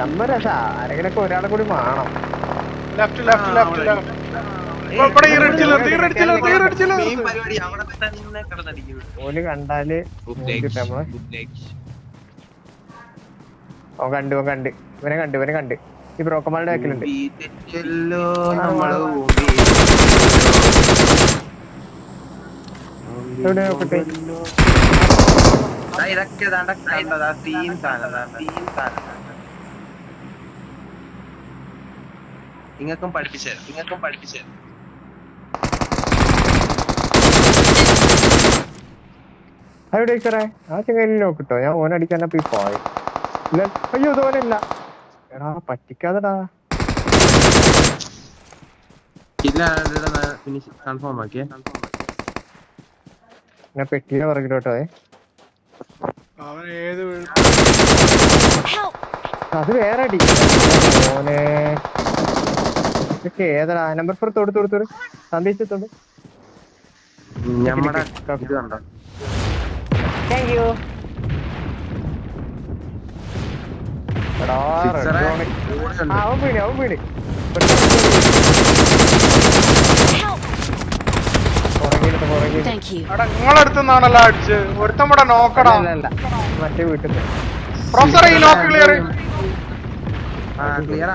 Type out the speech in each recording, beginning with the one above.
നമ്മ രക്ഷ ആരെങ്കിലൊക്കെ ഒരാളെ കൂടി വേണം. ലെഫ്റ്റ് ലെഫ്റ്റ് ലെഫ്റ്റ് ലെഫ്റ്റ് ഓൽ കണ്ടാൽ ഓ കണ്ടു ഓ കണ്ട്. ഇവനെ കണ്ട് ഇവനെ കണ്ട്. ഈ ബ്രോക്കന്മാരുടെ ബാക്കിലുണ്ട്. എവിടെ നോക്കട്ടെ? ഇതൊക്കെ ടീംസ് ആണ് ടീംസ് ആണ് നിങ്ങൾക്കും പഠിപ്പിച്ചു നിങ്ങൾക്കും പഠിപ്പിച്ചു അവിടെ ആ ചെങ്ങയിൽ നോക്കിട്ടോ ഞാൻ ഓനടിക്കാൻ അടിക്കാൻ പോയി അയ്യോ തോനില്ല എടാ പറ്റിക്കാതെടാ. കൺഫേം ആക്കിയേ. ഞാൻ പെട്ടിയുടെ പുറകിലോട്ടോ അവൻ ഏത് അത് വേറെ അടി മോനെ ഇതൊക്കെ ഏതാ നമ്പർ ഫോർ തൊടുത്ത് കൊടുത്തു സന്ദേശത്തോട് ഞമ്മടെ താങ്ക് യു അവൻ വീണ് അവൻ വീണ്. നിങ്ങളടുത്തുനിന്നാണല്ലോ അടിച്ച് ഒരുത്തം ഇവിടെ നോക്കടാ. മറ്റേ വീട്ടിൽ പ്രൊഫസറെ ഈ നോക്ക് ക്ലിയർ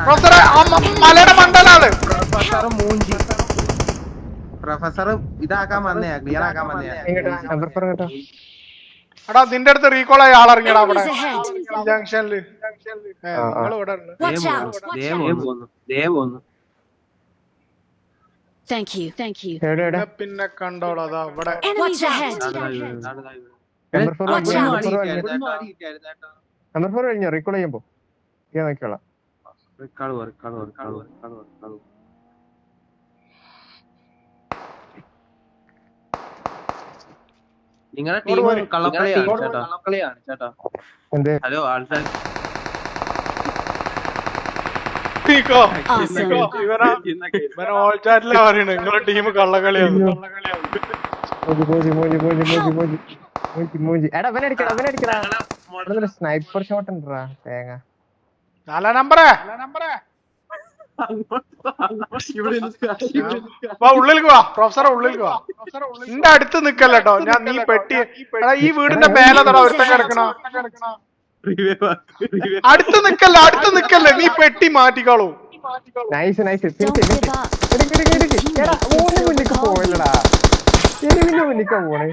പ്രൊഫസറെ മല പ്രൊഫസർ ഇതാക്കാൻ വന്നയാ ക്ലിയർ ആക്കാൻ വന്നയാ നിന്റെ അടുത്ത് റീകോൾ ആയ ആളിറങ്ങിയടാ അവിടെ. ജംഗ്ഷനിൽ പിന്നെ കണ്ടോളൂ അതാ അവിടെ. റീകോൾ ചെയ്യുമ്പോ. ഞാൻ നോക്കിക്കോളാം. റീകോൾ റീകോൾ റീകോൾ നിങ്ങളുടെ ടീം കള്ളക്കളിയാണ് ചേട്ടാ. കള്ളക്കളിയാണ് ചേട്ടാ. ഹലോ ആൾസാർ സ്നൈപ്പർ ഷോട്ട് ഉണ്ടാ തേങ്ങ. നാലാ നമ്പറേ. ഉള്ളിലേക്ക് വാ. പ്രൊഫസറെ ഉള്ളിലേക്ക് വാ. നിന്റെ അടുത്ത് നിക്കല്ലോ ഞാൻ നീ പെട്ടി ഈ വീടിന്റെ മേലെ തട ഒരുത്തൻ കിടക്കണോ അടുത്ത് നിക്കല്ല അടുത്ത് നിക്കല്ലേ. നീ പെട്ടി മാറ്റിക്കോളൂ. നൈസ് നൈസ് പോയല്ലടാ എരിവിന്റെ മുന്നിക്കാ പോണേ.